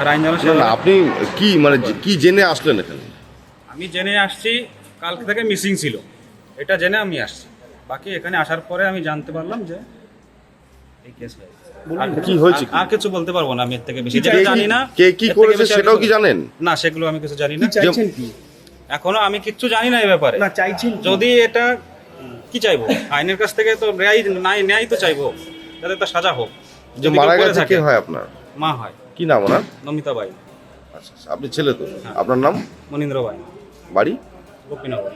আর আইন না না আপনি কি মানে কি জেনে আসলেন এখানে? আমি জেনে আসছি কালকে থেকে মিসিং ছিল। এটা জেনে আমি আসছি। বাকি এখানে আসার পরে আমি জানতে পারলাম যে এই কেস আর কি হয়েছে আর কিছু বলতে পারব না আমি এর থেকে বেশি। যেটা জানি না কে কি করেছে সেটাও কি জানেন? না সেগুলো আমি কিছু জানি না। চাইছেন কি? এখনও আমি কিচ্ছু জানি না এই ব্যাপারে। না চাইছেন যদি এটা কি চাইব? আইনের কাছ থেকে তো ন্যায় নাই ন্যায় তো চাইব। যাতে তার সাজা হোক। যে মারা গেছে কে হয় আপনার? মা হয়। কি নাম ওনার? নমিতা বাই। আচ্ছা আচ্ছা, আপনি ছেলে তো? আপনার নাম? মনীন্দ্র বাই। বাড়ি? গোপীনগর।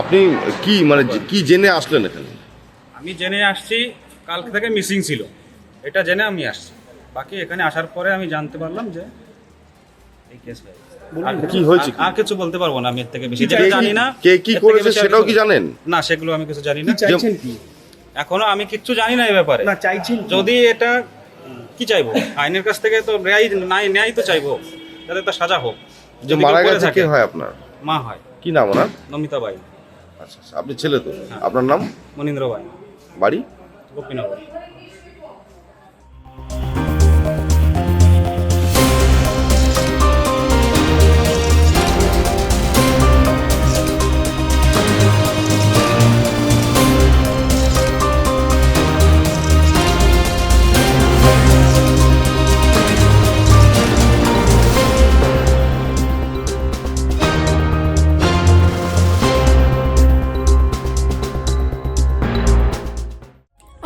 আপনি কি মানে কি জেনে আসলেন এখানে? আমি জেনে আসছি কালকে থেকে মিসিং ছিল। এটা জেনে আমি আসছি। বাকি এখানে আসার পরে আমি জানতে পারলাম যে এই কেস হয়েছে। আর কি হয়েছে আর কিছু বলতে পারব না আমি এর থেকে বেশি। যেটা জানি না কে কি করেছে সেটাও কি জানেন? না সেগুলো আমি কিছু জানি না। চাইছেন কি? এখনও আমি কিচ্ছু জানি না এই ব্যাপারে। না চাইছেন যদি এটা কি চাইব? আইনের কাছ থেকে তো ন্যায় নাই ন্যায় তো চাইব। যাতে তার সাজা হোক। যে মারা গেছে কে হয় আপনার? মা হয়। কি নাম ওনার? নমিতা বাই। আচ্ছা আচ্ছা, আপনি ছেলে তো? আপনার নাম? মনীন্দ্র বাই। বাড়ি? গোপীনগর।